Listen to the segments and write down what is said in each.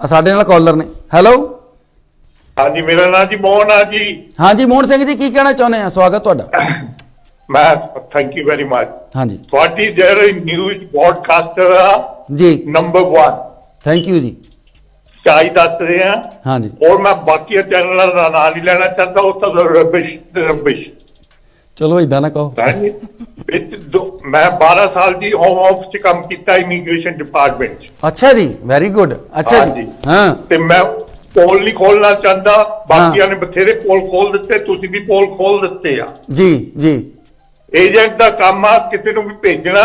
ਆ ਸਾਡੇ ਨਾਲ ਕਾਲਰ ਨੇ। ਹੈਲੋ ਹਾਂਜੀ ਮੇਰਾ ਨਾਮ ਜੀ ਮੋਹਨ ਆ ਜੀ। ਹਾਂਜੀ ਮੋਹਨ ਸਿੰਘ ਜੀ ਕੀ ਕਹਿਣਾ ਚਾਹੁੰਦੇ ਆ? ਸਵਾਗਤ ਤੁਹਾਡਾ। ਮੈਂ ਥੈਂਕ ਯੂ ਵੈਰੀ ਮਚ ਹਾਂਜੀ। ਤੁਹਾਡੀ ਜਿਹੜੀ ਨਿਊਜ਼ ਬ੍ਰੌਡਕਾਸਟਰ ਆ। ਜੀ। ਨੰਬਰ 1 ਥੈਂਕ ਯੂ ਜੀ। ਚਾਈ ਦੱਸ ਰਹੇ ਆ। ਹਾਂਜੀ। ਔਰ ਮੈਂ ਬਾਕੀ ਚੈਨਲਾਂ ਦਾ ਨਾਂ ਨਹੀਂ ਲੈਣਾ ਚਾਹੁੰਦਾ ਉਹ ਤਾਂ ਰਬਿਸ਼ ਰਬਿਸ਼। ਚਲੋ ਇਦਾਂ ਨਾ ਕਹੋ। ਹਾਂਜੀ। ਵਿੱਚ ਦੋ- ਮੈਂ 12 ਸਾਲ ਦੀ ਹੋਮ ਆਫਿਸ 'ਚ ਕੰਮ ਕੀਤਾ ਇਮੀਗ੍ਰੇਸ਼ਨ ਡਿਪਾਰਟਮੈਂਟ 'ਚ। ਅੱਛਾ ਜੀ ਵੈਰੀ ਗੁੱਡ ਅੱਛਾ ਜੀ। ਹਾਂ। ਤੇ ਮੈਂ ਪੋਲ ਨਹੀਂ ਖੋਲਣਾ ਚਾਹੁੰਦਾ ਬਾਕੀਆਂ ਨੇ ਬਥੇਰੇ ਪੋਲ ਖੋਲ ਦਿੱਤੇ ਤੁਸੀਂ ਵੀ ਪੋਲ ਖੋਲ ਦਿੱਤੇ ਆ। ਜੀ ਜੀ। ਏਜੰਟ ਦਾ ਕੰਮ ਆ ਕਿਸੇ ਨੂੰ ਵੀ ਭੇਜਣਾ।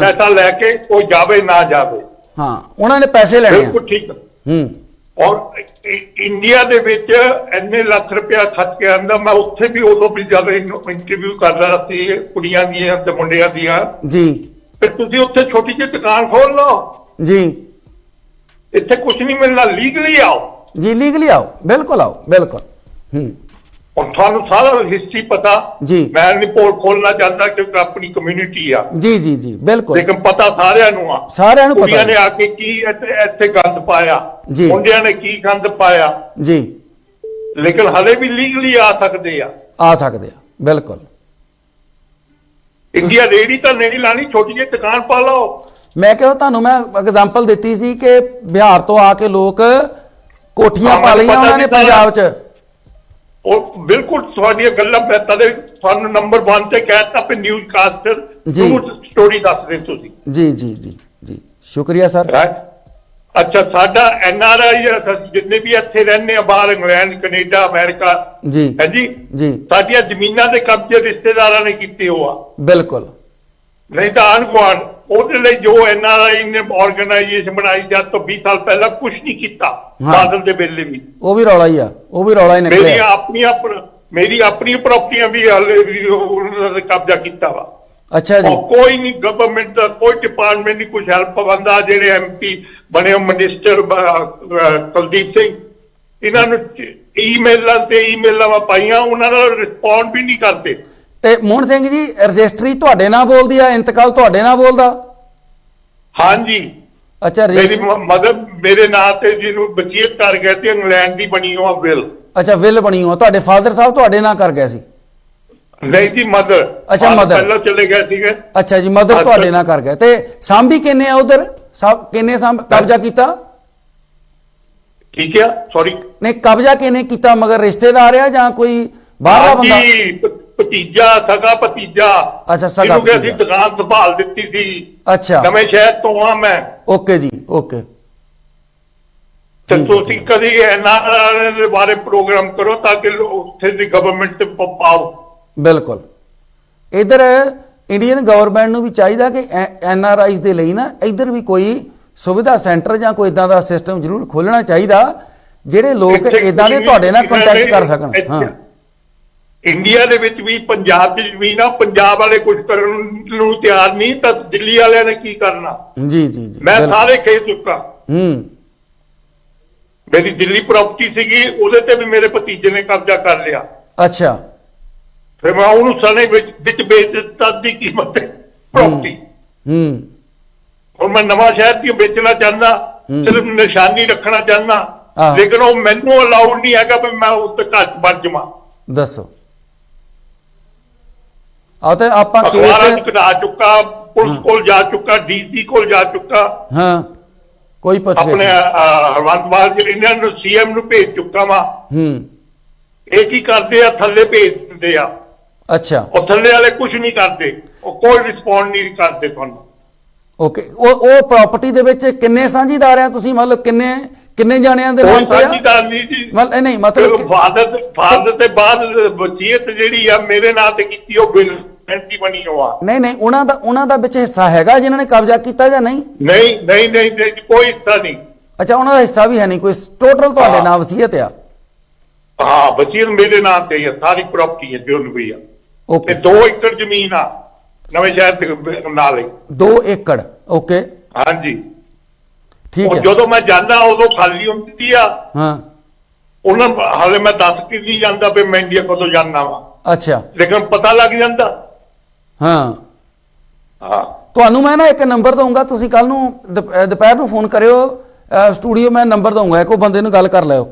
ਪੈਸਾ ਲੈ ਕੇ ਉਹ ਜਾਵੇ ਨਾ ਜਾਵੇ। ਹਾਂ ਉਹਨਾਂ ਨੇ ਪੈਸੇ ਲੈਣੇ ਆ। ਬਿਲਕੁਲ ਠੀਕ। ਹੂੰ। ਔਰ ਇੰਡੀਆ ਦੇ ਵਿੱਚ ਇੰਨੇ ਲੱਖ ਰੁਪਇਆ ਖਰਚ ਕੇ ਆਂਦਾ ਮੈਂ ਉੱਥੇ ਵੀ ਉਦੋਂ ਵੀ ਜਦ ਇੰਟਰਵਿਊ ਕਰਦਾ ਸੀ ਕੁੜੀਆਂ ਦੀਆਂ ਤੇ ਮੁੰਡਿਆਂ ਦੀਆਂ। ਜੀ। ਤੇ ਤੁਸੀਂ ਉੱਥੇ ਛੋਟੀ ਜਿਹੀ ਦੁਕਾਨ ਖੋਲ ਲਓ। ਜੀ। ਇੱਥੇ ਕੁਝ ਨਹੀਂ ਮਿਲਣਾ ਲੀਗਲੀ ਆਓ। ਜੀ ਲੀਗਲੀ ਆਓ। ਬਿਲਕੁਲ ਆਓ ਬਿਲਕੁਲ। ਹੂੰ। ਹੁਣ ਤੁਹਾਨੂੰ ਸਾਰਾ ਹਿਸਟਰੀ ਪਤਾ। ਜੀ। ਮੈਂ ਨਹੀਂ ਪੋਲ ਖੋਲਣਾ ਚਾਹੁੰਦਾ ਕਿਉਂਕਿ ਆਪਣੀ ਕਮਿਊਨਿਟੀ ਆ। ਜੀ ਜੀ ਜੀ ਬਿਲਕੁਲ। ਲੇਕਿਨ ਪਤਾ ਸਾਰਿਆਂ ਨੂੰ ਆ। ਸਾਰਿਆਂ ਨੂੰ ਕੁੜੀਆਂ ਪਤਾ ਨੇ ਆ ਕੇ ਕੀ ਇੱਥੇ ਇੱਥੇ ਗੰਦ ਪਾਇਆ। ਜੀ। ਮੁੰਡਿਆਂ ਨੇ ਕੀ ਗੰਦ ਪਾਇਆ। ਜੀ। ਲੇਕਿਨ ਹਲੇ ਵੀ ਲੀਗਲੀ ਆ ਸਕਦੇ ਆ। ਆ ਸਕਦੇ ਆ। ਬਿਲਕੁਲ। ਇੰਡੀਆ ਰੇੜੀ ਤਾਂ ਨਹੀਂ ਲਾਣੀ ਛੋਟੀ ਜਿਹੀ ਦੁਕਾਨ ਪਾ ਲਓ। ਮੈਂ ਕਿਹਾ ਤੁਹਾਨੂੰ ਮੈਂ ਐਗਜ਼ਾਮਪਲ ਦਿੱਤੀ ਸੀ ਕਿ ਬਿਹਾਰ ਤੋਂ ਆ ਕੇ ਲੋਕ ਕੋਠੀਆਂ ਹਾਂ, ਪਾ ਮੈਨੂੰ ਲਈਆਂ ਪਤਾ ਉਹਨਾਂ ਨੇ ਸੀ ਸਾਰਾ। ਪੰਜਾਬ 'ਚ। ਉਹ ਬਿਲਕੁਲ ਤੁਹਾਡੀਆਂ ਗੱਲਾਂ ਮੈਂ ਤਦੇ ਤੁਹਾਨੂੰ ਨੰਬਰ 1 ਤੇ ਕਹਿਤਾ ਪੇ ਨਿਊਜ਼ ਕਾਸਟਰ ਜੀ। ਸਟੋਰੀ ਦੱਸ ਰਹੇ ਤੁਸੀਂ। ਜੀ ਜੀ ਜੀ ਜੀ। ਸ਼ੁਕਰੀਆ ਸਰ? ਅੱਛਾ ਸਾਡਾ ਐਨ ਆਰ ਆਈ ਜਿੰਨੇ ਵੀ ਇੱਥੇ ਰਹਿੰਦੇ ਆ ਬਾਹਰ ਇੰਗਲੈਂਡ ਕੈਨੇਡਾ ਅਮਰੀਕਾ। ਜੀ। ਹੈ ਜੀ? ਜੀ। ਸਾਡੀਆਂ ਜ਼ਮੀਨਾਂ ਦੇ ਕਬਜ਼ੇ ਰਿਸ਼ਤੇਦਾਰਾਂ ਨੇ ਕੀਤੇ ਹੋ ਆ ਬਿਲਕੁਲ। ਨਹੀਂ ਤਾਂ ਅਨਗਵਾਨ ਉਹਦੇ ਲਈ ਜੋ ਐਨ ਆਰ ਆਈ ਨੇ ਆਰਗੇਨਾਈਜੇਸ਼ਨ ਬਣਾਈ ਜਦ ਤੋਂ 20 ਸਾਲ ਪਹਿਲਾਂ ਕੁਝ ਨਹੀਂ ਕੀਤਾ ਹਾਂ। ਬਾਦਲ ਦੇ ਵੇਲੇ ਵੀ। ਉਹ ਵੀ ਰੌਲਾ ਹੀ ਆ ਉਹ ਵੀ ਰੌਲਾ ਹੀ ਨਿਕਲਿਆ। ਆਪਣੀਆਂ ਪ੍ਰ- ਮੇਰੀ ਆਪਣੀ ਪ੍ਰਾਪਰਟੀਆਂ ਵੀ ਹਾਲੇ ਵੀ ਉਹਨਾਂ ਨੇ ਕਬਜ਼ਾ ਕੀਤਾ ਵਾ। ਅੱਛਾ ਜੀ। ਕੋਈ ਨਹੀਂ ਗਵਰਨਮੈਂਟ ਦਾ ਕੋਈ ਡਿਪਾਰਟਮੈਂਟ ਨਹੀਂ ਕੁਝ ਹੈਲਪ ਬੰਦਾ ਜਿਹੜੇ ਐਮਪੀ ਬਣੇ ਮਿਨਿਸਟਰ ਕੁਲਦੀਪ ਸਿੰਘ। ਇਹਨਾਂ ਨੂੰ ਈਮੇਲਾਂ ਤੇ ਈਮੇਲਾਂ ਵਾ ਪਾਈਆਂ ਉਹਨਾਂ ਦਾ ਰਿਸਪੌਂਡ ਵੀ ਨਹੀਂ ਕਰਦੇ। ਤੇ ਮੋਹਨ ਸਿੰਘ ਜੀ ਰਜਿਸਟਰੀ ਤੁਹਾਡੇ ਨਾਲ ਬੋਲਦੀ ਆ ਇੰਤਕਾਲ ਤੁਹਾਡੇ ਨਾਲ ਬੋਲਦਾ? ਹਾਂਜੀ। ਅੱਛਾ ਮੇਰੀ ਮਦਰ ਮੇਰੇ ਨਾਂ ਤੇ ਜਿਹਨੂੰ ਵਸੀਅਤ ਕਰ ਗਏ ਤੇ ਇੰਗਲੈਂਡ ਦੀ ਬਣੀ ਹੋਆ ਬਿੱਲ ਅੱਛਾ ਵਿਲ ਬਣੀ ਹੋ ਤੁਹਾਡੇ ਫਾਦਰ ਸਾਹਿਬ ਤੁਹਾਡੇ ਨਾਲ ਕਰ ਗਏ ਸੀ? ਨਹੀਂ ਜੀ ਮਦਰ। ਅੱਛਾ, mother। ਪਹਿਲਾਂ ਚਲੇ ਗਏ ਸੀਗੇ। ਅੱਛਾ ਜੀ ਮਦਰ। ਤੁਹਾਡੇ ਨਾਲ ਕਰ ਗਏ। ਤੇ ਸਾਂਭੀ ਕਿੰਨੇ ਆ ਉਧਰ? ਸਭ ਕਿੰਨੇ ਸਾਂਭ ਕਬਜ਼ਾ ਕੀਤਾ? ਠੀਕ ਆ ਸੌਰੀ ਨਹੀਂ ਕਬਜ਼ਾ ਕਿੰਨੇ ਕੀਤਾ? ਮਗਰ ਰਿਸ਼ਤੇਦਾਰ ਆ ਜਾਂ ਕੋਈ ਬਾਹਰਲਾ ਬੰਦਾ? ਭਤੀਜਾ ਸਗਾ ਭਤੀਜਾ। ਅੱਛਾ, ਸਗਾ ਜਿਹਨੂੰ ਕਿ ਅਸੀਂ ਭਤੀਜਾ। ਦੁਕਾਨ ਸੰਭਾਲ ਦਿੱਤੀ ਸੀ। ਅੱਛਾ। ਨਵੇਂ ਸ਼ਹਿਰ ਤੋਂ ਆ ਮੈਂ। ਓਕੇ ਜੀ ਓਕੇ। ਤੇ ਠੀਕ ਹੈ, ਤੁਸੀਂ ਕਦੀ ਇਹਨਾਂ ਦੇ ਬਾਰੇ ਪ੍ਰੋਗਰਾਮ ਕਰੋ ਤਾਂ ਕਿ ਲੋ- ਉੱਥੇ ਦੀ ਗਵਰਨਮੈਂਟ ਤੇ ਪ- ਪਾਓ। ਬਿਲਕੁਲ। ਇਧਰ ਇੰਡੀਅਨ ਗਵਰਨਮੈਂਟ ਨੂੰ ਵੀ ਚਾਹੀਦਾ ਕਿ ਐਨ ਆਰ ਆਈਜ਼ ਦੇ ਲਈ ਨਾ ਇਧਰ ਵੀ ਕੋਈ ਸੁਵਿਧਾ ਸੈਂਟਰ ਜਾਂ ਕੋਈ ਇਦਾਂ ਦਾ ਸਿਸਟਮ ਜ਼ਰੂਰ ਖੋਲਣਾ ਚਾਹੀਦਾ ਜਿਹੜੇ ਲੋਕ ਇੱਥੇ ਇਦਾਂ ਦੇ ਤੁਹਾਡੇ ਨਾਲ ਕੰਟੈਕਟ ਕਰ ਸਕਣ। ਇੱਥੇ- ਹਾਂ। ਇੰਡੀਆ ਦੇ ਵਿੱਚ ਵੀ ਪੰਜਾਬ ਦੇ ਵੀ ਨਾ ਪੰਜਾਬ ਵਾਲੇ ਕੁਝ ਕਰਨ ਨੂੰ ਤਿਆਰ ਨਹੀਂ ਤਾਂ ਦਿੱਲੀ ਵਾਲਿਆਂ ਨੇ ਕੀ ਕਰਨਾ? ਜੀ ਜੀ ਜੀ। ਮੈਂ। ਸਾਰੇ ਖੇ ਚੁੱਕਾ। ਹੂੰ। ਮੇਰੀ ਦਿੱਲੀ ਪ੍ਰਾਪਰਟੀ ਸੀਗੀ ਉਹਦੇ ਤੇ ਵੀ ਮੇਰੇ ਭਤੀਜੇ ਨੇ ਕਬਜ਼ਾ ਕਰ ਲਿਆ। ਅੱਛਾ। ਫਿਰ ਮੈਂ ਉਹਨੂੰ ਸਣੇ ਵਿੱਚ ਵਿੱਚ ਵੇਚ ਦਿੱਤਾ ਦੀ ਕੀਮਤ ਤੇ ਪ੍ਰਾਪਰਟੀ ਹੂੰ। ਹੁਣ ਮੈਂ ਨਵਾਂ ਸ਼ਹਿਰ ਦੀ ਵੇਚਣਾ ਚਾਹੁੰਦਾ। ਸਿਰਫ ਨਿਸ਼ਾਨੀ ਰੱਖਣਾ ਚਾਹੁੰਦਾ। ਲੇਕਿਨ ਉਹ ਮੈਨੂੰ ਅਲਾਉਡ ਨਹੀਂ ਹੈਗਾ ਵੀ ਮੈਂ ਉਸ ਤੇ ਘੱਟ ਵੱਜ ਜਾਵਾਂ। ਦੱਸੋ। ਆ ਤੇ ਆਪਾਂ ਕੇਸ ਕਢਾ ਚੁੱਕਾ ਪੁਲਿਸ ਕੋਲ ਜਾ ਚੁੱਕਾ ਡੀਸੀ ਕੋਲ ਜਾ ਚੁੱਕਾ। ਹਾਂ ਕੋਈ ਪੁੱਛ ਆਪਣੇ ਹਰਵੰਤ ਮਾਲ ਜੀ ਇਹਨਾਂ ਨੂੰ ਸੀਐਮ ਨੂੰ ਭੇਜ ਚੁੱਕਾ ਵਾ। ਹੂੰ। ਇਹ ਕੀ ਕਰਦੇ ਆ? ਥੱਲੇ ਭੇਜ ਦਿੰਦੇ ਆ। ਅੱਛਾ। ਉਹ ਥੱਲੇ ਵਾਲੇ ਕੁਝ ਨਹੀਂ ਕਰਦੇ। ਉਹ ਕੋਈ ਰਿਸਪੌਂਡ ਨਹੀਂ ਕਰਦੇ ਤੁਹਾਨੂੰ। ਓਕੇ। ਉਹ ਉਹ ਪ੍ਰਾਪਰਟੀ ਦੇ ਵਿੱਚ ਕਿੰਨੇ ਸਾਂਝੀਦਾਰ ਆ ਤੁਸੀਂ? ਮਤਲਬ ਕਿੰਨੇ ਕਿੰਨੇ ਜਾਣਿਆਂ ਦੇ ਨਾਮ ਤੇ ਆ ਸਾਂਝੀਦਾਰ ਨਹੀਂ ਜੀ। ਮਤਲਬ ਇਹ ਨਹੀਂ ਮਤਲਬ ਕਿ- ਫਾਦਰ ਫਾਦਰ ਤੇ ਬਾਅਦ ਵਸੀਅਤ ਜਿਹੜੀ ਆ ਮੇਰੇ ਨਾਂ ਤੇ ਕੀਤੀ ਉਹ ਬਿਲ ਐਂਟੀ ਬਣੀ ਹੋਆ ਨਹੀਂ ਨਹੀਂ ਉਹਨਾਂ ਦਾ ਉਹਨਾਂ ਦਾ ਵਿੱਚ ਹਿੱਸਾ ਹੈਗਾ ਜਿਨ੍ਹਾਂ ਨੇ ਕਬਜ਼ਾ ਕੀਤਾ ਜਾਂ ਨਹੀਂ? ਨਹੀਂ ਨਹੀਂ ਨਹੀਂ ਨਹੀਂ, ਕੋਈ ਹਿੱਸਾ ਨਹੀਂ। ਅੱਛਾ ਉਹਨਾਂ ਦਾ ਹਿੱਸਾ ਵੀ ਹੈ ਨਹੀਂ ਕੋਈ ਟੋਟਲ ਤੁਹਾਡੇ ਹਾਂ। ਨਾਲ ਵਸੀਅਤ ਆ? ਹਾਂ ਵਸੀਅਤ ਮੇਰੇ ਨਾਂ ਤੇ ਹੀ ਆ ਸਾਰੀ ਪ੍ਰਾਪਰਟੀ ਹੈ ਜੋ ਵੀ ਆ। ਤੇ ਓਕੇ 2 ਏਕੜ ਜ਼ਮੀਨ ਆ ਨਵੇਂ ਸ਼ਹਿਰ ਦੇ ਨਾਲ ਹੀ। 2 ਏਕੜ ਓਕੇ ਹਾਂਜੀ। ਠੀਕ ਹੈ। ਜਦੋਂ ਮੈਂ ਜਾਂਦਾ ਉਦੋਂ ਖਾਲੀ ਹੁੰਦੀ ਆ। ਹਾਂ। ਉਹਨਾਂ ਹਾਲੇ ਮੈਂ ਦੱਸ ਕੇ ਨਹੀਂ ਜਾਂਦਾ ਵੀ ਮੈਂ ਇੰਡੀਆ ਕਦੋਂ ਜਾਣਾ ਵਾ। ਅੱਛਾ। ਲੇਕਿਨ ਪਤਾ ਲੱਗ ਜਾਂਦਾ। ਹਾਂ। ਹਾਂ। ਤੁਹਾਨੂੰ ਮੈਂ ਨਾ ਇੱਕ ਨੰਬਰ ਦਊਂਗਾ ਤੁਸੀਂ ਕੱਲ ਨੂੰ ਦੁਪਹਿਰ ਨੂੰ ਫੋਨ ਕਰਿਓ ਸਟੂਡੀਓ ਮੈਂ ਨੰਬਰ ਦਊਂਗਾ ਇੱਕ ਉਹ ਬੰਦੇ ਨੂੰ ਗੱਲ ਕਰ ਲਿਓ।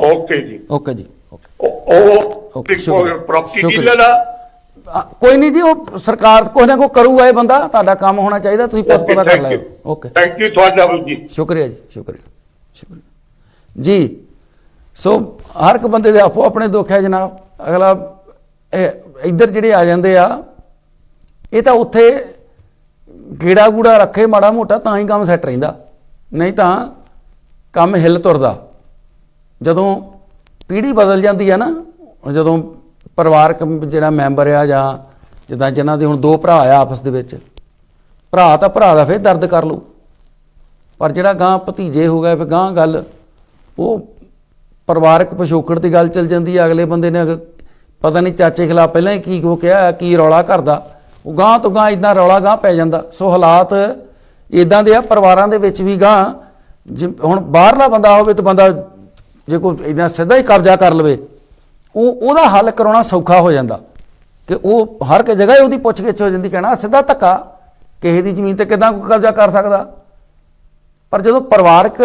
ਓਕੇ ਜੀ। ਓਕੇ ਜੀ ਓਕੇ। ਉਹ-। ਪ੍ਰਾਪਰਟੀ। ਡੀਲਰ ਆ, ਕੋਈ ਨਹੀਂ ਜੀ ਉਹ ਸਰਕਾਰ ਕੋਈ ਨਾ ਕੋਈ ਕਰੂਗਾ ਇਹ ਬੰਦਾ ਤੁਹਾਡਾ ਕੰਮ ਹੋਣਾ ਚਾਹੀਦਾ ਤੁਸੀਂ ਪੁੱਛ ਪਤਾ ਕਰ ਲਿਓ। ਓਕੇ ਥੈਂਕ ਯੂ ਤੁਹਾਡਾ ਜੀ। ਸ਼ੁਕਰੀਆ ਜੀ ਸ਼ੁਕਰੀਆ ਸ਼ੁਕਰੀਆ। ਜੀ ਸੋ ਹਰ ਇੱਕ ਬੰਦੇ ਦੇ ਆਪੋ ਆਪਣੇ ਦੁੱਖ ਹੈ ਜਨਾਬ। ਅਗਲਾ ਇੱਧਰ ਜਿਹੜੇ ਆ ਜਾਂਦੇ ਆ ਇਹ ਤਾਂ ਉੱਥੇ ਗੇੜਾ ਗੂੜਾ ਰੱਖੇ ਮਾੜਾ ਮੋਟਾ ਤਾਂ ਹੀ ਕੰਮ ਸੈੱਟ ਰਹਿੰਦਾ। ਨਹੀਂ ਤਾਂ ਕੰਮ ਹਿੱਲ ਤੁਰਦਾ। ਜਦੋਂ ਪੀੜ੍ਹੀ ਬਦਲ ਜਾਂਦੀ ਹੈ ਨਾ ਜਦੋਂ ਪਰਿਵਾਰਕ ਜਿਹੜਾ ਮੈਂਬਰ ਆ ਜਾਂ ਜਿੱਦਾਂ ਜਿਨ੍ਹਾਂ ਦੇ ਹੁਣ ਦੋ ਭਰਾ ਆ ਆਪਸ ਦੇ ਵਿੱਚ, ਭਰਾ ਤਾਂ ਭਰਾ ਦਾ ਫਿਰ ਦਰਦ ਕਰ ਲੂ ਪਰ ਜਿਹੜਾ ਗਾਂ ਭਤੀਜੇ ਹੋ ਗਏ, ਫਿਰ ਗਾਂ ਗੱਲ, ਉਹ ਪਰਿਵਾਰਕ ਪਿਛੋਕੜ ਦੀ ਗੱਲ ਚੱਲ ਜਾਂਦੀ ਹੈ ਅਗਲੇ ਬੰਦੇ ਨੇ ਅਗ- ਪਤਾ ਨਹੀਂ ਚਾਚੇ ਖਿਲਾਫ ਪਹਿਲਾਂ ਹੀ ਕੀ ਕੋ ਕਿਹਾ, ਕੀ ਰੌਲਾ ਕਰਦਾ ਉਹ ਗਾਂ ਤੋਂ ਗਾਂ ਇਦਾਂ ਰੌਲਾ ਗਾਂ ਪੈ ਜਾਂਦਾ। ਸੋ ਹਾਲਾਤ ਇਦਾਂ ਦੇ ਆ, ਪਰਿਵਾਰਾਂ ਦੇ ਵਿੱਚ ਵੀ ਗਾਂ ਜਿ- ਹੁਣ ਬਾਹਰਲਾ ਬੰਦਾ ਹੋਵੇ ਤਾਂ ਬੰਦਾ ਜੇ ਕੋਈ ਇਦਾਂ ਸਿੱਧਾ ਹੀ ਕਬਜ਼ਾ ਕਰ ਲਵੇ ਉਹ ਉਹਦਾ ਹੱਲ ਕਰਾਉਣਾ ਸੌਖਾ ਹੋ ਜਾਂਦਾ ਕਿ ਉਹ ਹਰ ਇੱਕ ਜਗ੍ਹਾ ਹੀ ਉਹਦੀ ਪੁੱਛਗਿੱਛ ਹੋ ਜਾਂਦੀ, ਕਹਿਣਾ ਸਿੱਧਾ ਧੱਕਾ, ਕਿਸੇ ਦੀ ਜ਼ਮੀਨ ਤੇ ਕਿਦਾਂ ਕੋਈ ਕਬਜ਼ਾ ਕਰ ਸਕਦਾ। ਪਰ ਜਦੋਂ ਪਰਿਵਾਰਕ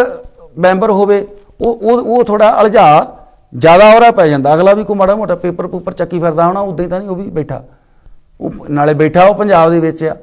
ਮੈਂਬਰ ਹੋਵੇ, ਉਹ ਉਹ ਉਹ ਥੋੜਾ ਅਲਝਾ ਜ਼ਿਆਦਾ ਔਰਾ ਪੈ ਜਾਂਦਾ। ਅਗਲਾ ਵੀ ਕੋਈ ਮਾੜਾ ਮੋਟਾ ਪੇਪਰ ਪੂਪਰ ਚੱਕੀ ਫਿਰਦਾ ਹੋਣਾ, ਉਦਾਂ ਹੀ ਤਾਂ ਨਹੀਂ ਉਹ ਵੀ ਬੈਠਾ। ਉਹ ਨਾਲੇ ਬੈਠਾ ਉਹ ਪੰਜਾਬ ਦੇ ਵਿੱਚ ਆ।